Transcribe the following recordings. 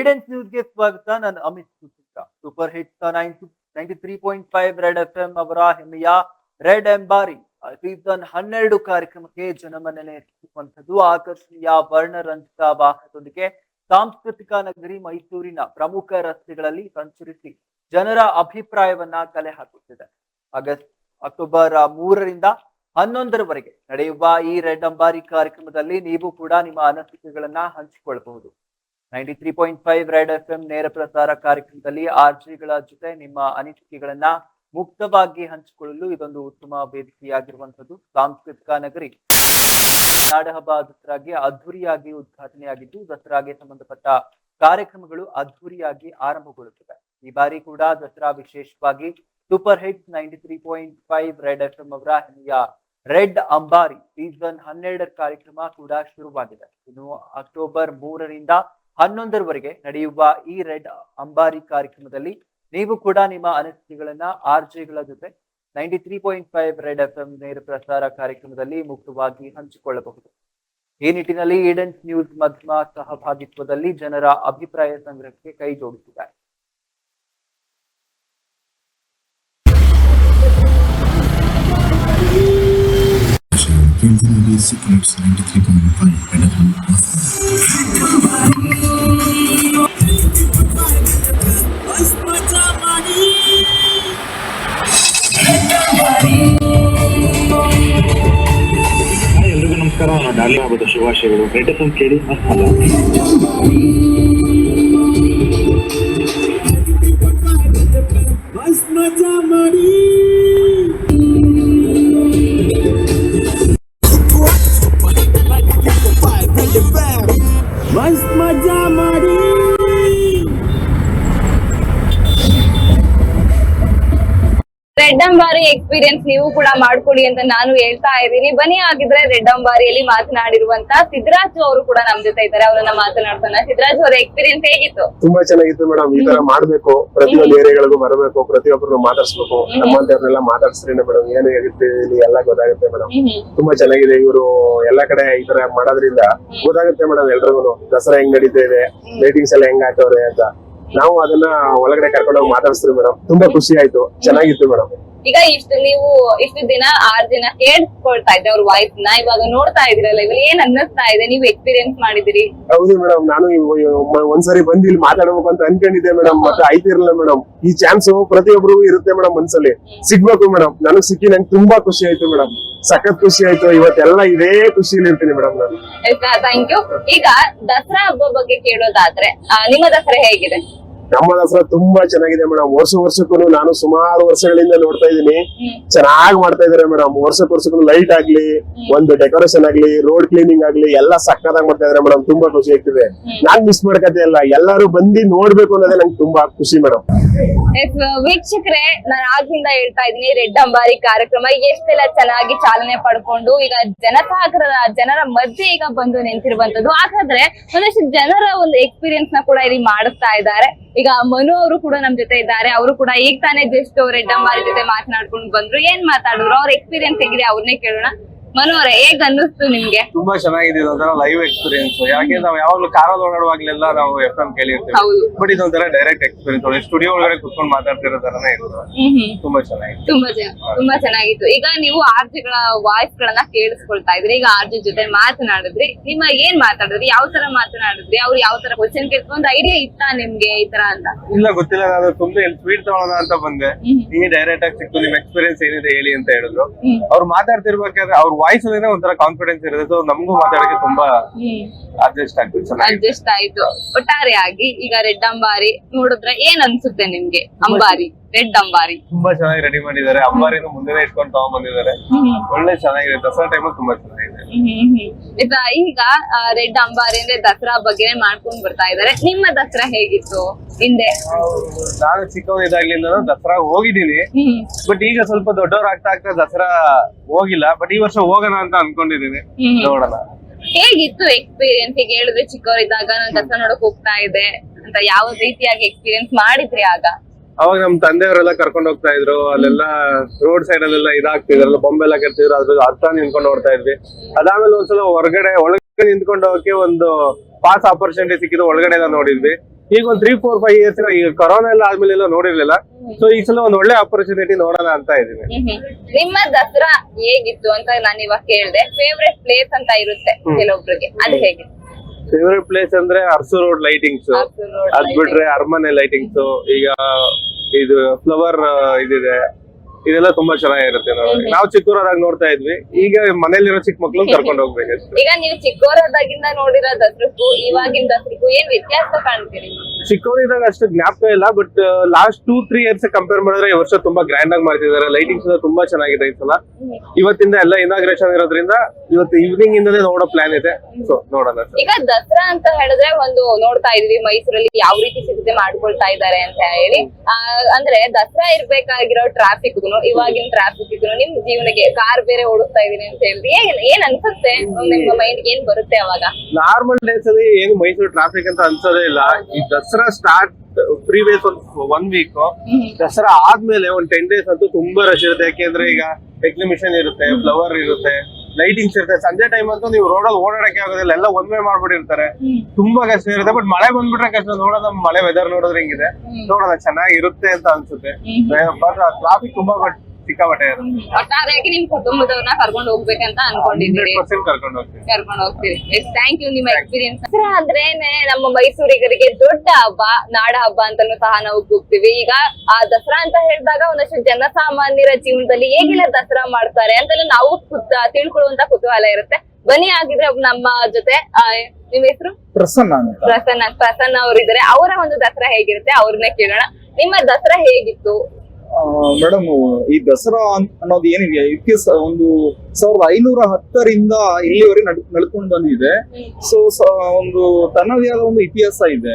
ಈಡೆನ್ಸ್ ನ್ಯೂಸ್ಗೆ ಸ್ವಾಗತ. ನಾನು Amit Suchitra super hit ninety three point five red F M ಅವರ ಹೆಮ್ಮೆಯ ರೆಡ್ ಎಂಬಾರಿ ಸೀಸನ್ ಹನ್ನೆರಡು ಕಾರ್ಯಕ್ರಮಕ್ಕೆ ಜನಮನ್ನಣೆ ಸಿಕ್ಕುವಂಥದ್ದು ಆಕರ್ಷಣೀಯ ವರ್ಣರಂಜಿತ ವಾಹನದೊಂದಿಗೆ ಸಾಂಸ್ಕೃತಿಕ ನಗರಿ ಮೈಸೂರಿನ ಪ್ರಮುಖ ರಸ್ತೆಗಳಲ್ಲಿ ಸಂಚರಿಸಿ ಜನರ ಅಭಿಪ್ರಾಯವನ್ನ ಕಲೆ ಹಾಕುತ್ತಿದೆ. ಆಗಸ್ಟ್, ಅಕ್ಟೋಬರ್ ಮೂರರಿಂದ ಹನ್ನೊಂದರವರೆಗೆ ನಡೆಯುವ ಈ ರೆಡ್ ಅಂಬಾರಿ ಕಾರ್ಯಕ್ರಮದಲ್ಲಿ ನೀವು ಕೂಡ ನಿಮ್ಮ ಅನಿಸಿಕೆಗಳನ್ನ ಹಂಚಿಕೊಳ್ಳಬಹುದು ninety three point five red F M ನೇರ ಪ್ರಸಾರ ಕಾರ್ಯಕ್ರಮದಲ್ಲಿ ಆರ್ಜಿಗಳ ಜೊತೆ ನಿಮ್ಮ ಅನಿಸಿಕೆಗಳನ್ನ ಮುಕ್ತವಾಗಿ ಹಂಚಿಕೊಳ್ಳಲು ಇದೊಂದು ಉತ್ತಮ ವೇದಿಕೆಯಾಗಿರುವಂತದ್ದು ಸಾಂಸ್ಕೃತಿಕ ನಗರಿ ನಾಡಹಬ್ಬ ದಸರಾಗೆ ಅದ್ಧೂರಿಯಾಗಿ ಉದ್ಘಾಟನೆಯಾಗಿದ್ದು, ದಸರಾಗೆ ಸಂಬಂಧಪಟ್ಟ ಕಾರ್ಯಕ್ರಮಗಳು ಅದ್ಧೂರಿಯಾಗಿ ಆರಂಭಗೊಳ್ಳುತ್ತಿವೆ. ಈ ಬಾರಿ ಕೂಡ ದಸರಾ ವಿಶೇಷವಾಗಿ super hit ninety three point five red F M ಅವರ ಹೆಮ್ಮೆಯ ರೆಡ್ ಅಂಬಾರಿ ಸೀಸನ್ ಹನ್ನೆರಡರ ಕಾರ್ಯಕ್ರಮ ಕೂಡ ಶುರುವಾಗಿದೆ. ಇನ್ನು ಅಕ್ಟೋಬರ್ ಮೂರರಿಂದ ಹನ್ನೊಂದರವರೆಗೆ ನಡೆಯುವ ಈ ರೆಡ್ ಅಂಬಾರಿ ಕಾರ್ಯಕ್ರಮದಲ್ಲಿ ನೀವು ಕೂಡ ನಿಮ್ಮ ಅನಿಸಿಕೆಗಳನ್ನ ಆರ್ಜೆಗಳ ಜೊತೆ ninety three point five red F M ನೇರ ಪ್ರಸಾರ ಕಾರ್ಯಕ್ರಮದಲ್ಲಿ ಮುಕ್ತವಾಗಿ ಹಂಚಿಕೊಳ್ಳಬಹುದು. ಈ ನಿಟ್ಟಿನಲ್ಲಿ ಈಡೆನ್ಸ್ ನ್ಯೂಸ್ ಮಧ್ಯಮ ಸಹಭಾಗಿತ್ವದಲ್ಲಿ ಜನರ ಅಭಿಪ್ರಾಯ ಸಂಗ್ರಹಕ್ಕೆ ಕೈ ಜೋಡಿಸಿದ್ದಾರೆ. ಕೇಳ್ತಿರೋದು secrets ninety three point five ಎಲ್ರಿಗೂ ನಮಸ್ಕಾರ ನಾನು ಡಾಲಿ ಹಬ್ಬದ ಶುಭಾಶಯಗಳು ರೆಡ್ ಎಫ್ ಕೇಳಿ ಮಸ್ತ್ ಮಜಾ ಮಸ್ತ್ ಎಕ್ಸ್ಪೀರಿಯನ್ಸ್ ನೀವು ಕೂಡ ಮಾಡ್ಕೊಳ್ಳಿ ಅಂತ ನಾನು ಹೇಳ್ತಾ ಇದ್ದೀನಿ. ಬನ್ನಿ ಆಗಿದ್ರೆ ರೆಡ್ ಅಂಬಾರಿಯಲ್ಲಿ ಮಾತನಾಡಿರುವಂತ ಸಿದ್ದರಾಜ್ ಅವರು ಕೂಡ ನಮ್ ಜೊತೆ ಇದ್ದಾರೆ. ಅವರನ್ನ ಮಾತನಾಡ್ತಾನ ಸಿದ್ದರಾಜ್ ಅವರ ಎಕ್ಸ್ಪೀರಿಯನ್ಸ್ ಹೇಗಿತ್ತು? ತುಂಬಾ ಚೆನ್ನಾಗಿತ್ತು ಮೇಡಮ್ ಈ ತರ ಮಾಡ್ಬೇಕು. ಪ್ರತಿಯೊಂದು ಏರಿಯಾಗಳಿಗೂ ಬರಬೇಕು. ಪ್ರತಿಯೊಬ್ಬರನ್ನು ಮಾತಾಡ್ಸ್ಬೇಕು. ನಮ್ಮಂತವ್ರನ್ನೆಲ್ಲ ಮಾತಾಡ್ಸ್ರೇನೆ ಮೇಡಮ್ ಏನು ಹೇಗಿತ್ತು ಇಲ್ಲಿ ಎಲ್ಲ ಗೊತ್ತಾಗುತ್ತೆ ಮೇಡಮ್ ತುಂಬಾ ಚೆನ್ನಾಗಿದೆ. ಇವರು ಎಲ್ಲಾ ಕಡೆ ಈ ತರ ಮಾಡೋದ್ರಿಂದ ಗೊತ್ತಾಗುತ್ತೆ ಮೇಡಮ್ ಎಲ್ರಿಗೂ ದಸರಾ ಹೆಂಗ್ ನಡೀತಾ ಇದೆ? ಲೈಟಿಂಗ್ಸ್ ಎಲ್ಲ ಹೆಂಗ್ ಹಾಕವ್ರೆ ಅಂತ. ನಾವು ಅದನ್ನ ಒಳಗಡೆ ಕರ್ಕೊಂಡೋಗಿ ಮಾತಾಡ್ಸ್ತೀವಿ ಮೇಡಮ್ ತುಂಬಾ ಖುಷಿ ಆಯ್ತು. ಚೆನ್ನಾಗಿತ್ತು ಮೇಡಮ್ ಈಗ ಇಷ್ಟು ನೀವು ಇಷ್ಟು ದಿನ ಆರ್ ದಿನ ಕೇಳಿಸ್ಕೊಳ್ತಾ ಇದ್ದೆ ಅವ್ರ ವಾಯ್ಸ್ನ. ಇವಾಗ ನೋಡ್ತಾ ಇದ್ರಲ್ಲ ಇವಾಗ ಏನ್ ಅನ್ನಿಸ್ತಾ ಇದೆ? ನೀವು ಎಕ್ಸ್ಪೀರಿಯನ್ಸ್ ಮಾಡಿದಿರಿ ಹೌದು ಮೇಡಮ್ ನಾನು ಒಂದ್ಸರಿ ಬಂದು ಇಲ್ಲಿ ಮಾತಾಡ್ಬೇಕು ಅಂತ ಅನ್ಕೊಂಡಿದ್ದೆ ಮೇಡಮ್ ಮತ್ತೆ ಆಯ್ತಿರಲ್ಲ ಮೇಡಮ್ ಈ ಚಾನ್ಸ್ ಪ್ರತಿಯೊಬ್ಬರಿಗೂ ಇರುತ್ತೆ ಮೇಡಮ್ ಮನ್ಸಲ್ಲಿ. ಸಿಗ್ಬೇಕು ಮೇಡಮ್ ನನಗ್ ಸಿಕ್ಕಿ ನಂಗೆ ತುಂಬಾ ಖುಷಿ ಆಯ್ತು ಮೇಡಮ್ ಸಖತ್ ಖುಷಿ ಆಯ್ತು. ಇವತ್ತೆಲ್ಲ ಇದೇ ಖುಷಿಯಲ್ಲಿ ಇರ್ತೀನಿ ಮೇಡಮ್ ನಾನು. ಥ್ಯಾಂಕ್ ಯು ಈಗ ದಸರಾ ಹಬ್ಬ ಬಗ್ಗೆ ಕೇಳೋದಾದ್ರೆ ನಿಮ್ಮ ದಸರಾ ಹೇಗಿದೆ? ನಮ್ಮ ದಸರಾ ತುಂಬಾ ಚೆನ್ನಾಗಿದೆ ಮೇಡಮ್. ವರ್ಷ ವರ್ಷಕ್ಕೂ ನಾನು ಸುಮಾರು ವರ್ಷಗಳಿಂದ ನೋಡ್ತಾ ಇದ್ದೀನಿ. ಚೆನ್ನಾಗಿ ಮಾಡ್ತಾ ಇದಾರೆ ಮೇಡಮ್. ವರ್ಷಕ್ಕೆ ವರ್ಷಕ್ಕೂ ಲೈಟ್ ಆಗ್ಲಿ, ಒಂದು ಡೆಕೋರೇಷನ್ ಆಗ್ಲಿ ರೋಡ್ ಕ್ಲೀನಿಂಗ್ ಆಗ್ಲಿ, ಎಲ್ಲ ಸಕ್ಕತ್ತಾಗಿ ಮಾಡ್ತಾ ಇದಾರೆ ಮೇಡಮ್. ತುಂಬಾ ಖುಷಿ ಆಗ್ತಿದೆ. ನಾನ್ ಮಿಸ್ ಮಾಡ್ಕತ್ತೆ ಇಲ್ಲ ಎಲ್ಲರೂ ಬಂದು ನೋಡ್ಬೇಕು ಅನ್ನೋದೇ ನಂಗೆ ತುಂಬಾ ಖುಷಿ ಮೇಡಮ್. ವೀಕ್ಷಕರೇ, ನಾನು ಆಗಿಂದ ಹೇಳ್ತಾ ಇದ್ದೀನಿ, ರೆಡ್ ಅಂಬಾರಿ ಕಾರ್ಯಕ್ರಮ ಎಷ್ಟೆಲ್ಲ ಚೆನ್ನಾಗಿ ಚಾಲನೆ ಪಡ್ಕೊಂಡು ಈಗ ಜನತಾಗ್ರ ಜನರ ಮಧ್ಯೆ ಈಗ ಬಂದು ನಿಂತಿರುವಂತದ್ದು ಹಾಗಾದ್ರೆ ಒಂದಷ್ಟು ಜನರ ಒಂದು ಎಕ್ಸ್ಪೀರಿಯನ್ಸ್ನ ಕೂಡ ಇಲ್ಲಿ ಮಾಡಿಸ್ತಾ ಇದ್ದಾರೆ. ಈಗ ಮನು ಅವರು ಕೂಡ ನಮ್ ಜೊತೆ ಇದ್ದಾರೆ. ಅವರು ಕೂಡ ಈಗ ತಾನೇ ಜಸ್ಟ್ ರೆಡ್ ಅಂಬಾರಿ ಜೊತೆ ಮಾತನಾಡ್ಕೊಂಡು ಬಂದ್ರು. ಏನ್ ಮಾತಾಡಿದ್ರು? ಅವ್ರ ಎಕ್ಸ್ಪೀರಿಯನ್ಸ್ ಹೇಗಿದೆ? ಅವ್ರನ್ನೇ ಕೇಳೋಣ. ಮನು ಅವರೇ ಹೇಗ್ ಅನ್ನಿಸ್ತು ನಿಮ್ಗೆ? ತುಂಬಾ ಚೆನ್ನಾಗಿದೆ ಇದೊಂಥರ ಲೈವ್ ಎಕ್ಸ್ಪೀರಿಯನ್ಸ್ ಯಾಕೆ ನಾವು ಯಾವಾಗ್ಲೂ ಕಾರಲ್ಲಿ ಓಡಾಡುವಾಗ್ಲೆಲ್ಲ ನಾವು ಎಫ್ ಎಂ ಕೇಳಿರ್ತೀವಿ. ಹೌದು. ಬಟ್ ಇದೊಂಥರ ಡೈರೆಕ್ಟ್ ಎಕ್ಸ್ಪೀರಿಯನ್ಸ್ ಸ್ಟುಡಿಯೋ ಒಳಗಡೆ ಕುತ್ಕೊಂಡು ಮಾತಾಡ್ತಿರೋ ತರನೇ ಹ್ಮ್ ಹ್ಮ್. ತುಂಬಾ ಚೆನ್ನಾಗಿದೆ. ತುಂಬಾ ಜನ ತುಂಬಾ ಚೆನ್ನಾಗಿತ್ತು. ಈಗ ನೀವು ಆರ್ಜಿಗಳ ವಾಯ್ಸ್ ಗಳನ್ನ ಕೇಳಿಸ್ಕೊಳ್ತಾ ಇದ್ರಿ. ಈಗ ಆರ್ಜಿ ಜೊತೆ ಮಾತನಾಡಿದ್ರಿ. ನಿಮ್ಮ ಏನ್ ಮಾತಾಡಿದ್ರಿ? ಯಾವ ತರ ಮಾತನಾಡಿದ್ರಿ? ಅವ್ರು ಯಾವ ತರ ಕ್ವಶನ್ ಕೇಳ್ಕೊಂಡ್ ಐಡಿಯಾ ಇತ್ತಾ ನಿಮ್ಗೆ ಈ ತರ ಅಂತ? ಇಲ್ಲ ಗೊತ್ತಿಲ್ಲ. ನಾನು ತುಂಬಾ ಇಲ್ಲಿ ಸ್ವೀಟ್ ತಗೊಳ್ಳೋಣ ಅಂತ ಬಂದೆ. ನೀ ಡೈರೆಕ್ಟ್ ಆಗಿ ಸಿಕ್ತು. ನಿಮ್ ಎಕ್ಸ್ಪೀರಿಯನ್ಸ್ ಏನಿದೆ ಹೇಳಿ ಅಂತ ಹೇಳಿದ್ರು. ಅವ್ರು ಮಾತಾಡ್ತಿರ್ಬೇಕಾದ್ರೆ ಅವ್ರ ವಾಯ್ಸ್ ಅಲ್ಲಿ ಒಂಥರ ಕಾನ್ಫಿಡೆನ್ಸ್ ಇರುತ್ತೆ. ನಮಗೂ ಮಾತಾಡಕ್ಕೆ ತುಂಬಾ ಅಡ್ಜಸ್ಟ್ ಆಯ್ತು ಅಡ್ಜಸ್ಟ್ ಆಯ್ತು. ಒಟ್ಟಾರೆಯಾಗಿ ಈಗ ರೆಡ್ ಅಂಬಾರಿ ನೋಡಿದ್ರೆ ಏನ್ ಅನ್ಸುತ್ತೆ ನಿಮ್ಗೆ? ಅಂಬಾರಿ ರೆಡ್ ಅಂಬಾರಿ. ತುಂಬಾ ಚೆನ್ನಾಗಿ ರೆಡಿ ಮಾಡಿದ್ದಾರೆ. ಅಂಬಾರಿನ ಮುಂದೆನೆ ಇಟ್ಕೊಂಡು ತಗೊಂಡ್ ಬಂದಿದ್ದಾರೆ. ಒಳ್ಳೆ ಚೆನ್ನಾಗಿದೆ. ದಸರಾ ಟೈಮ್ ತುಂಬಾ ಚೆನ್ನಾಗಿದೆ. ಈಗ ಈಗ ರೆಡ್ ಅಂಬಾರಿ ಅಂದ್ರೆ ದಸರಾ ಬಗ್ಗೆ ಮಾಡ್ಕೊಂಡ್ ಬರ್ತಾ ಇದಾರೆ. ನಿಮ್ಮ ದಸರಾ ಹೇಗಿತ್ತು ಹಿಂದೆ? ನಾನು ಚಿಕ್ಕವನಿದಾಗ್ಲಿಂದ ದಸರಾ ಹೋಗಿದ್ದೀನಿ. ಬಟ್ ಈಗ ಸ್ವಲ್ಪ ದೊಡ್ಡವ್ರ ಆಗ್ತಾ ಆಗ್ತಾ ದಸರಾ ಹೋಗಿಲ್ಲ. ಬಟ್ ಈ ವರ್ಷ ಹೋಗೋಣ ಅಂತ ಅನ್ಕೊಂಡಿದೀನಿ. ನೋಡೋಣ. ಹೇಗಿತ್ತು ಎಕ್ಸ್ಪೀರಿಯನ್ಸ್ ಈಗ ಹೇಳಿದ್ರೆ ಚಿಕ್ಕವರಿದ್ದಾಗ ನಾನು ದಸರಾ ನೋಡಕ್ ಹೋಗ್ತಾ ಇದೆ ಅಂತ ಯಾವ ರೀತಿಯಾಗಿ ಎಕ್ಸ್ಪೀರಿಯನ್ಸ್ ಮಾಡಿದ್ರಿ ಆಗ? ಅವಾಗ ನಮ್ ತಂದೆಯವರೆಲ್ಲ ಕರ್ಕೊಂಡು ಹೋಗ್ತಾ ಇದ್ರು. ಅಲ್ಲೆಲ್ಲ ರೋಡ್ ಸೈಡ್ ಅಲ್ಲೆಲ್ಲ ಇದಾಗ್ತಿದ್ರಲ್ಲ ಬೊಂಬೆ ಎಲ್ಲ ಕೆತ್ತಿದ್ರು ಅದ್ರ ಅರ್ಥ ನಿಂತ್ಕೊಂಡು ನೋಡ್ತಾ ಇದ್ವಿ. ಅದಾದ್ಮೇಲೆ ಒಂದ್ಸಲ ಹೊರಗಡೆ ಒಳಗಡೆ ನಿಂತ್ಕೊಂಡು ಹೋಗಕ್ಕೆ ಒಂದು ಪಾಸ್ ಆಪರ್ಚುನಿಟಿ ಸಿಕ್ಕಿದ್ದು ಒಳಗಡೆ ಎಲ್ಲ ನೋಡಿದ್ವಿ. ಈಗ ಒಂದ್ ತ್ರೀ ಫೋರ್ ಫೈವ್ ಇಯರ್ಸ್ ಈಗ ಕೊರೋನಾ ಎಲ್ಲ ಆದ್ಮೇಲೆ ಎಲ್ಲ ನೋಡಿರ್ಲಿಲ್ಲ. ಸೊ ಈ ಸಲ ಒಂದ್ ಒಳ್ಳೆ ಆಪರ್ಚುನಿಟಿ ನೋಡೋಣ ಅಂತ ಇದೀನಿ ನಿಮ್ಮ ದಸರಾ ಹೇಗಿತ್ತು ಅಂತ ನಾನು ಇವಾಗ ಕೇಳಿದೆ. ಫೇವ್ರೆಟ್ ಪ್ಲೇಸ್ ಅಂತ ಇರುತ್ತೆ ಕೆಲವೊಬ್ರಿಗೆ. ಅದು ಹೇಗಿತ್ತು ಫೇವ್ರೆಟ್ ಪ್ಲೇಸ್ ಅಂದ್ರೆ ಅರ್ಸು ರೋಡ್ ಲೈಟಿಂಗ್ಸ್ ಅದ್ ಬಿಟ್ರೆ ಅರಮನೆ ಲೈಟಿಂಗ್ಸ್ ಈಗ ಇದು ಫ್ಲವರ್ ಇದಿದೆ. ಇದೆಲ್ಲ ತುಂಬಾ ಚೆನ್ನಾಗಿರುತ್ತೆ ನಾವು ಚಿಕ್ಕೋರಾಗ ನೋಡ್ತಾ ಇದ್ವಿ. ಈಗ ಮನೇಲಿರೋ ಚಿಕ್ಕ ಮಕ್ಳು ಕರ್ಕೊಂಡು ಹೋಗ್ಬೇಕಷ್ಟೇ. ಈಗ ನೀವು ಚಿಕ್ಕವರಾದಾಗಿಂದ ನೋಡಿರೋ ದಸರಕ್ಕೂ ಇವಾಗಿನ ದಸರಕ್ಕೂ ಏನ್ ವ್ಯತ್ಯಾಸ ಕಾಣ್ತೀರಿ ಚಿಕ್ಕವರಿದ್ದಾಗ ಅಷ್ಟು ಜ್ಞಾಪಕ ಇಲ್ಲ but last two three years compare ಮಾಡಿದ್ರೆ ಈ ವರ್ಷ ತುಂಬಾ ಗ್ರ್ಯಾಂಡ್ ಆಗಿ ಮಾಡ್ತಿದ್ದಾರೆ. ಲೈಟಿಂಗ್ಸ್ ತುಂಬಾ ಚೆನ್ನಾಗಿದೆ ಈ ಸಲ. ಇವತ್ತಿಂದ ಎಲ್ಲ ಇನಾಗ್ರೇಷನ್ ಇರೋದ್ರಿಂದ ಇವತ್ತು ಈವ್ನಿಂಗ್ ಇಂದಲೇ ನೋಡೋ ಪ್ಲಾನ್ ಇದೆ. ಸೊ ನೋಡೋಣ. ಈಗ ದಸರಾ ಅಂತ ಹೇಳಿದ್ರೆ ಒಂದು ನೋಡ್ತಾ ಇದೀವಿ ಮೈಸೂರಲ್ಲಿ ಯಾವ ರೀತಿ ಸಿದ್ಧತೆ ಮಾಡ್ಕೊಳ್ತಾ ಇದ್ದಾರೆ ಅಂತ ಹೇಳಿ. ಅಂದ್ರೆ ದಸರಾ ಇರ್ಬೇಕಾಗಿರೋ ಟ್ರಾಫಿಕ್ ಇವಾಗಿನ ಟ್ರಾಫಿಕ್ ಇದ್ರು ನಿಮ್ ಜೀವನಕ್ಕೆ ಕಾರ್ ಬೇರೆ ಓಡಿಸ್ತಾ ಇದೀನಿ ಅಂತ ಹೇಳಿ ಏನ್ ಏನ್ ಅನ್ಸುತ್ತೆ? ನಿಮ್ಮ ಮೈಂಡ್ ಏನ್ ಬರುತ್ತೆ ಅವಾಗ? ನಾರ್ಮಲ್ ಡೇಸ್ ಅಲ್ಲಿ ಏನು ಮೈಸೂರು ಟ್ರಾಫಿಕ್ ಅಂತ ಅನ್ಸೋದೇ ಇಲ್ಲ. ಈ ದಸರಾ ಸ್ಟಾರ್ಟ್ ಪ್ರೀವಿಯಸ್ ಒಂದ್ ಒನ್ ವೀಕ್ ದಸರಾ ಆದ್ಮೇಲೆ ಒಂದ್ ಟೆನ್ ಡೇಸ್ ಅಂತೂ ತುಂಬಾ ರಶ್ ಇರುತ್ತೆ. ಯಾಕೆಂದ್ರೆ ಈಗ ಎಕ್ಸಿಬಿಷನ್ ಇರುತ್ತೆ ಫ್ಲವರ್ ಇರುತ್ತೆ ಲೈಟಿಂಗ್ಸ್ ಇರುತ್ತೆ. ಸಂಜೆ ಟೈಮ್ ಅಂತೂ ನೀವು ರೋಡಲ್ಲಿ ಓಡಾಡಕ್ಕೆ ಆಗೋದಿಲ್ಲ. ಎಲ್ಲ ಒಂದ್ ವೇ ಮಾಡ್ಬಿಟ್ಟಿರ್ತಾರೆ. ತುಂಬಾ ಕಷ್ಟ ಇರುತ್ತೆ. ಬಟ್ ಮಳೆ ಬಂದ್ಬಿಟ್ರೆ ಕಷ್ಟ. ನೋಡೋದ ಮಳೆ ವೆದರ್ ನೋಡಿದ್ರೆ ಹಿಂಗಿದೆ. ನೋಡೋಣ ಚೆನ್ನಾಗಿರುತ್ತೆ ಅಂತ ಅನ್ಸುತ್ತೆ. ಬಟ್ ಟ್ರಾಫಿಕ್ ತುಂಬಾ ಬಟ್ ಸಿಕ್ಕಾಪಟ್ಟೆ ಒಟ್ಟಾರೆಯಾಗಿ ನಿಮ್ ಕುಟುಂಬದವ್ರನ್ನ ಕರ್ಕೊಂಡು ಹೋಗ್ಬೇಕಂತ ಅನ್ಕೊಂಡಿದ್ದೀರಿ ಕರ್ಕೊಂಡು ಹೋಗ್ತೀವಿ. ಕರ್ಕೊಂಡು ಹೋಗ್ತೀರಿ. ಥ್ಯಾಂಕ್ ಯು ನಿಮ್ಮ ಎಕ್ಸ್ಪೀರಿಯನ್ಸ್ ದಸರಾ ಅಂದ್ರೇನೆ ನಮ್ಮ ಮೈಸೂರಿಗರಿಗೆ ದೊಡ್ಡ ಹಬ್ಬ ನಾಡ ಹಬ್ಬ ಅಂತಲೂ ಸಹ ನಾವು ಕೂಗ್ತೀವಿ. ಈಗ ಆ ದಸರಾ ಅಂತ ಹೇಳಿದಾಗ ಒಂದಷ್ಟು ಜನಸಾಮಾನ್ಯರ ಜೀವನದಲ್ಲಿ ಹೇಗೆಲ್ಲ ದಸರಾ ಮಾಡ್ತಾರೆ ಅಂತ ನಾವು ಕುತ- ತಿಳ್ಕೊಳ್ಳುವಂತ ಕುತೂಹಲ ಇರುತ್ತೆ. ಬನ್ನಿ ಆಗಿದ್ರೆ ನಮ್ಮ ಜೊತೆ ಆ, ನಿಮ್ ಹೆಸರು? ಪ್ರಸನ್ನ ಅಂತ. ಪ್ರಸನ್ನ ಪ್ರಸನ್ನ ಅವರಿದ್ದಾರೆ. ಅವರ ಒಂದು ದಸರಾ ಹೇಗಿರುತ್ತೆ? ಅವ್ರನ್ನೇ ಕೇಳೋಣ. ನಿಮ್ಮ ದಸರಾ ಹೇಗಿತ್ತು? ಮೇಡಮ್ ಈ ದಸರಾ ಅನ್ನೋದು ಏನಿದೆ? ಇತಿಹಾಸ ಒಂದು ಸಾವಿರದ ಐನೂರ ಹತ್ತರಿಂದ ಇಲ್ಲಿವರೆಗೆ ನಡ್ ನಡ್ಕೊಂಡು ಬಂದಿದೆ. ಸೊ ಒಂದು ತನ್ನದೇ ಆದ ಒಂದು ಇತಿಹಾಸ ಇದೆ.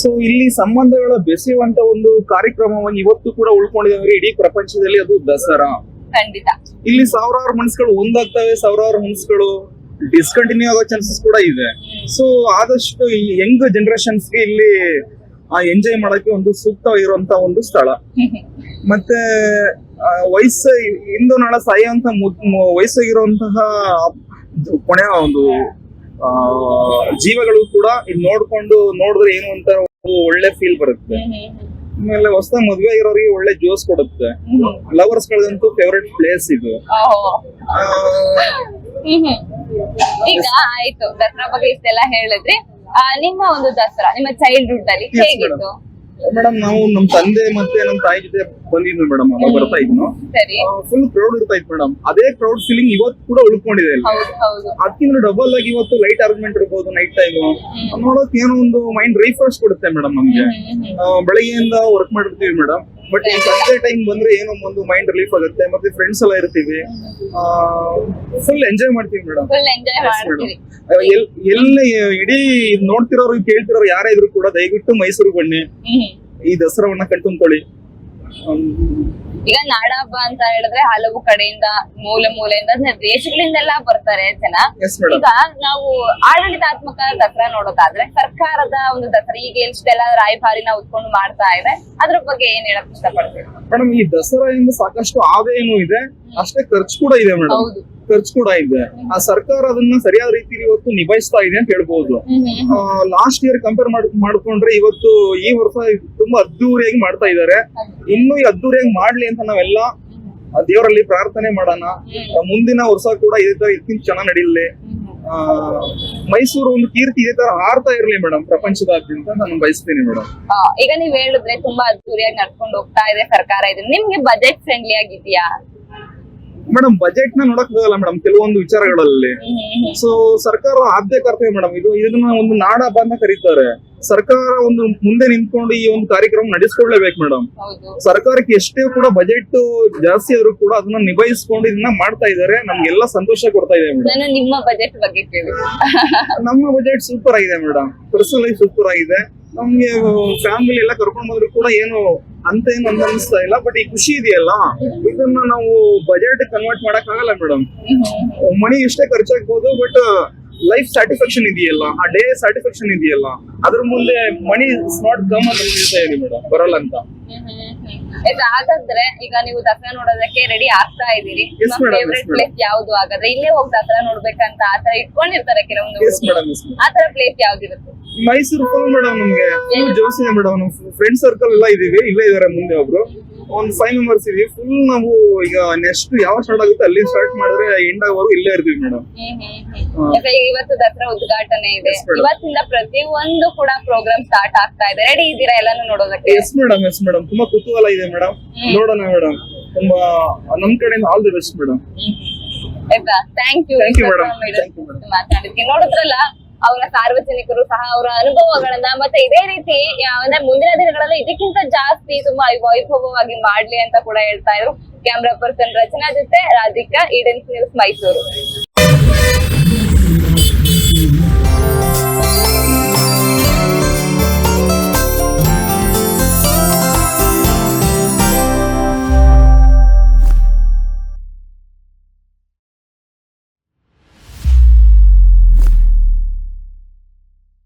ಸೊ ಇಲ್ಲಿ ಸಂಬಂಧಗಳ ಬೆಸೆಯುವಂತ ಒಂದು ಕಾರ್ಯಕ್ರಮವನ್ನು ಇವತ್ತು ಕೂಡ ಉಳ್ಕೊಂಡಿದೆ ಅಂದ್ರೆ ಇಡೀ ಪ್ರಪಂಚದಲ್ಲಿ ಅದು ದಸರಾ. ಖಂಡಿತ. ಇಲ್ಲಿ ಸಾವಿರಾರು ಮನಸ್ಸುಗಳು ಒಂದಾಗ್ತವೆ ಸಾವಿರಾರು ಮನಸ್ಸುಗಳು ಡಿಸ್ಕಂಟಿನ್ಯೂ ಆಗೋ ಚಾನ್ಸಸ್ ಕೂಡ ಇದೆ. ಸೊ ಆದಷ್ಟು ಯಂಗ್ ಜನರೇಷನ್ಸ್ಗೆ ಇಲ್ಲಿ ಎಂಜಾಯ್ ಮಾಡಕ್ಕೆ ಒಂದು ಸೂಕ್ತವಾಗಿರುವಂತ ಒಂದು ಸ್ಥಳ. ಮತ್ತೆ ಆ, ವಯಸ್ಸು ಇಂದು ನಾಳೆ ಸಾಯುವಂತ ವಯಸ್ಸಾಗಿರುವಂತಹ ಕೊನೆಯ ಒಂದು ಆ ಜೀವಗಳು ಕೂಡ ಇದು ನೋಡ್ಕೊಂಡು ನೋಡಿದ್ರೆ ಏನು ಅಂತ ಒಳ್ಳೆ ಫೀಲ್ ಬರುತ್ತೆ. ಆಮೇಲೆ ಹೊಸ ಮದ್ವೆ ಇರೋರಿಗೆ ಒಳ್ಳೆ ಜೋಸ್ ಕೊಡುತ್ತೆ. ಲವರ್ಸ್ ಗಳದಂತೂ ಫೇವ್ರೆಟ್ ಪ್ಲೇಸ್ ಇದು. ಆ. ಈಗ ಆಯ್ತು. ದಸರಾ ಬಗ್ಗೆ ಇಷ್ಟೆಲ್ಲ ಹೇಳಿದ್ರಿ. ಆ, ನಿಮ್ಮ ಒಂದು ದಸರಾ ನಿಮ್ಮ ಚೈಲ್ಡ್ಹುಡ್ ಅಲ್ಲಿ ಹೇಗಿತ್ತು? ಮೇಡಮ್ ನಾವು ನಮ್ ತಂದೆ ಮತ್ತೆ ನಮ್ ತಾಯಿ ಜೊತೆ ಬಂದಿದ್ವಿ ಮೇಡಮ್ ಅವಾಗ ಬರ್ತಾ ಇದ್ನು. ಸರಿ. ಫುಲ್ ಕ್ರೌಡ್ ಇರ್ತಾ ಇತ್ತು ಮೇಡಮ್ ಅದೇ ಕ್ರೌಡ್ ಫೀಲಿಂಗ್ ಇವತ್ತು ಕೂಡ ಉಳ್ಕೊಂಡಿದೆ ಅದಕ್ಕಿಂತ ಡಬಲ್ ಆಗಿ ಇವತ್ತು ಲೈಟ್ ಅರೇಂಜ್ಮೆಂಟ್ ಇರ್ಬೋದು ನೈಟ್ ಟೈಮ್ ನೋಡೋಕ್ ಏನೋ ಒಂದು ಮೈಂಡ್ ರಿಫ್ರೆಶ್ ಕೊಡುತ್ತೆ ಮೇಡಮ್ ನಮ್ಗೆ. ಬೆಳಗ್ಗೆಯಿಂದ ವರ್ಕ್ ಮಾಡಿರ್ತೀವಿ ಮೇಡಮ್ ಬಟ್ ಈ ಸಂಜೆ ಟೈಮ್ ಬಂದ್ರೆ ಏನೋ ಒಂದು ಮೈಂಡ್ ರಿಲೀಫ್ ಆಗುತ್ತೆ ಮತ್ತೆ ಫ್ರೆಂಡ್ಸ್ ಎಲ್ಲ ಇರ್ತೀವಿ. ಫುಲ್ ಎಂಜಾಯ್ ಮಾಡ್ತೀವಿ ಮೇಡಮ್ ಫುಲ್ ಎಂಜಾಯ್ ಮಾಡ್ತೀವಿ. ಎಲ್ಲಿ ಇಡೀ ನೋಡ್ತಿರೋರು ಕೇಳ್ತಿರೋರು ಯಾರೇ ಇದ್ರು ಕೂಡ ದಯವಿಟ್ಟು ಮೈಸೂರು ಬನ್ನಿ. ಈ ದಸರಾವನ್ನ ಕಣ್ತುಂಬ್ಕೊಳ್ಳಿ. ಈಗ ನಾಡ ಹಬ್ಬ ಅಂತ ಹೇಳಿದ್ರೆ ಹಲವು ಕಡೆಯಿಂದ ಮೂಲೆ ಮೂಲೆಯಿಂದ ದೇಶಗಳಿಂದೆಲ್ಲ ಬರ್ತಾರೆ ಜನ. ಈಗ ನಾವು ಆಡಳಿತಾತ್ಮಕ ದಸರಾ ನೋಡೋದಾದ್ರೆ ಸರ್ಕಾರದ ಒಂದು ದಸರಾ ಈಗ ಎಷ್ಟೆಲ್ಲ ರಾಯಭಾರಿನ ಉತ್ಕೊಂಡು ಮಾಡ್ತಾ ಇದೆ ಅದ್ರ ಬಗ್ಗೆ ಏನ್ ಹೇಳಕ್ ಇಷ್ಟಪಡ್ತೀವಿ ಮೇಡಮ್ ಈ ದಸರಾ ಸಾಕಷ್ಟು ಆದಾಯನೂ ಇದೆ ಅಷ್ಟೇ ಖರ್ಚು ಕೂಡ ಇದೆ ಮೇಡಮ್ ಹೌದು. ಖರ್ಚು ಕೂಡ ಇದೆ. ಆ ಸರ್ಕಾರ ಅದನ್ನ ಸರಿಯಾದ ರೀತಿಯಲ್ಲಿ ಇವತ್ತು ನಿಭಾಯಿಸ್ತಾ ಇದೆ ಅಂತ ಹ್ಮ್. ಲಾಸ್ಟ್ ಇಯರ್ ಕಂಪೇರ್ ಮಾಡ್ಕೊಂಡ್ರೆ ಇವತ್ತು ಈ ವರ್ಷ ತುಂಬಾ ಅದ್ದೂರಿಯಾಗಿ ಮಾಡ್ತಾ ಇದ್ದಾರೆ. ಇನ್ನು ಈ ಅದ್ದೂರಿಯಾಗಿ ಮಾಡ್ಲಿ ಅಂತ ನಾವೆಲ್ಲ ದೇವರಲ್ಲಿ ಪ್ರಾರ್ಥನೆ ಮಾಡೋಣ. ಮುಂದಿನ ವರ್ಷ ಕೂಡ ಇದೇ ತರ ಇದಕ್ಕಿಂತ ಚೆನ್ನಾಗಿ ನಡೀಲಿ. ಆ ಮೈಸೂರು ಒಂದು ಕೀರ್ತಿ ಇದೇ ತರ ಹಾರ್ತಾ ಇರ್ಲಿ ಮೇಡಮ್ ಪ್ರಪಂಚದಾದ್ಯಂತ ನಾನು ಬಯಸ್ತೀನಿ ಮೇಡಮ್. ಈಗ ನೀವ್ ಹೇಳಿದ್ರೆ ತುಂಬಾ ಅದ್ದೂರಿಯಾಗಿ ನಡ್ಕೊಂಡು ಹೋಗ್ತಾ ಇದೆ ಸರ್ಕಾರ ಇದೆ. ನಿಮ್ಗೆ ಬಜೆಟ್ ಫ್ರೆಂಡ್ಲಿ ಆಗಿದ್ಯಾ? ಮೇಡಮ್ ಬಜೆಟ್ನ ನೋಡಕ್ ಹೋಗಲ್ಲ ಮೇಡಮ್ ಕೆಲವೊಂದು ವಿಚಾರಗಳಲ್ಲಿ. ಸೊ ಸರ್ಕಾರ ಆದ್ಯ ಕರ್ತವ್ಯ ಮೇಡಮ್ ಇದು ಇದನ್ನ ಒಂದು ನಾಡ ಹಬ್ಬ ಅಂತ ಕರೀತಾರೆ. ಸರ್ಕಾರ ಒಂದು ಮುಂದೆ ನಿಂತ್ಕೊಂಡು ಈ ಒಂದು ಕಾರ್ಯಕ್ರಮ ನಡೆಸ್ಕೊಳ್ಲೇಬೇಕು ಮೇಡಮ್ ಸರ್ಕಾರಕ್ಕೆ ಎಷ್ಟೇ ಕೂಡ ಬಜೆಟ್ ಜಾಸ್ತಿ ಆದ್ರೂ ಕೂಡ ಅದನ್ನ ನಿಭಾಯಿಸ್ಕೊಂಡು ಇದನ್ನ ಮಾಡ್ತಾ ಇದಾರೆ ನಮ್ಗೆಲ್ಲ ಸಂತೋಷ ಕೊಡ್ತಾ ಇದೆ ಮೇಡಮ್ ನಿಮ್ಮ ಬಜೆಟ್ ಬಗ್ಗೆ ಕೇಳಿ. ನಮ್ಮ ಬಜೆಟ್ ಸೂಪರ್ ಆಗಿದೆ ಮೇಡಮ್ ಪರ್ಸನಲ್ ಸೂಪರ್ ಆಗಿದೆ. ನಮ್ಗೆ ಫ್ಯಾಮಿಲಿ ಎಲ್ಲ ಕರ್ಕೊಂಡ್ ಬಂದ್ರು ಕೂಡ ಏನು ಅಂತ ಏನು ಅಂತ ಅನಿಸ್ತಾ ಇಲ್ಲ. ಬಟ್ ಈ ಖುಷಿ ಇದೆಯಲ್ಲ ಇದನ್ನ ನಾವು ಬಜೆಟ್ ಕನ್ವರ್ಟ್ ಮಾಡಕ್ ಆಗಲ್ಲ ಮೇಡಮ್ ಮನಿ ಎಷ್ಟೇ ಖರ್ಚಾಗ್ಬೋದು ಬಟ್ ಲೈಫ್ ಸ್ಯಾಟಿಸ್ಫ್ಯಾಕ್ಷನ್ ಇದೆಯಲ್ಲ ಆ ಡೇ ಸ್ಯಾಟಿಸ್ಫ್ಯಾಕ್ಷನ್ ಇದೆಯಲ್ಲ ಅದ್ರ ಮುಂದೆ ಮನಿ ನಾಟ್ ಕಮ್ ಅಂತ ಹೇಳ್ತಾ ಇದೆ ಮೇಡಮ್ ಬರಲ್ಲ ಅಂತ ಹಾಗಾದ್ರೆ ಈಗ ನೀವು ದಸರಾ ನೋಡೋದಕ್ಕೆ ರೆಡಿ ಆಗ್ತಾ ಇದೀರಿ ಫೇವ್ರೆಟ್. ಪ್ಲೇಸ್ ಯಾವ್ದು ಆಗದ್ರೆ ಇಲ್ಲೇ ಹೋಗಿ ದಸರಾ ನೋಡ್ಬೇಕಂತ ಆತರ ಇಟ್ಕೊಂಡಿರ್ತಾರೆ ಕೆಲವೊಂದು ಆತರ ಪ್ಲೇಸ್ ಯಾವ್ದಿರುತ್ತೆ? ಮೈಸೂರು ಫುಲ್ ಮೇಡಮ್ ನಮ್ಗೆ. ಫುಲ್ ಜೋಸಿನ ಮೇಡಮ್ ನಮ್ ಫ್ರೆಂಡ್ ಸರ್ಕಲ್ ಎಲ್ಲ ಇದೀವಿ ಇಲ್ಲೇ ಇದಾರೆ ಮುಂದೆ ಒಬ್ರು. ಒಂದ್ ಫೈವ್ ಮೆಂಬರ್ಸ್ ಇದೀವಿ ಫುಲ್ ನಾವು ಈಗ ನೆಕ್ಸ್ಟ್ ಯಾವ ಸ್ಟಾರ್ಟ್ ಆಗುತ್ತೆ ಅಲ್ಲಿ ಸ್ಟಾರ್ಟ್ ಮಾಡಿದ್ರೆ ಎಂಡ್ ಆಗೋವರೆಗೂ ಇಲ್ಲೇ ಇರ್ತೀವಿ ಮೇಡಮ್ ಇವತ್ತು ದಸರಾ ಉದ್ಘಾಟನೆ ಇದೆ. ಇವತ್ತಿಂದ ಪ್ರತಿಯೊಂದು ಕೂಡ ಪ್ರೋಗ್ರಾಮ್ ಸ್ಟಾರ್ಟ್ ಆಗ್ತಾ ಇದೆ. ರೆಡಿ ಇದ್ದೀರಾ ಎಲ್ಲಾನು ನೋಡೋದಕ್ಕೆ? ಎಸ್ ಮೇಡಮ್ ಎಸ್ ಮೇಡಮ್ ತುಂಬಾ ಕುತೂಹಲ ಇದೆ ಮೇಡಮ್ ನೋಡೋಣ ಮೇಡಮ್ ತುಂಬಾ ನಮ್ ಕಡೆಯಿಂದ ಆಲ್ ದಿ ಬೆಸ್ಟ್ ಮೇಡಮ್ ಆಯ್ತಾ? Thank you thank you madam ಮಾತಾಡಿದ್ವಿ ನೋಡಿದ್ರಲ್ಲ ಅವರ ಸಾರ್ವಜನಿಕರು ಸಹ ಅವರ ಅನುಭವಗಳನ್ನ, ಮತ್ತೆ ಇದೇ ರೀತಿ ಅಂದ್ರೆ ಮುಂದಿನ ದಿನಗಳಲ್ಲಿ ಇದಕ್ಕಿಂತ ಜಾಸ್ತಿ ತುಂಬಾ ವೈಭವವಾಗಿ ಮಾಡ್ಲಿ ಅಂತ ಕೂಡ ಹೇಳ್ತಾ ಇದ್ರು. ಕ್ಯಾಮ್ರಾ ಪರ್ಸನ್ ರಚನಾ ಜೊತೆ ರಾಧಿಕಾ ಈಡನ್ ನ್ಯೂಸ್ ಮೈಸೂರು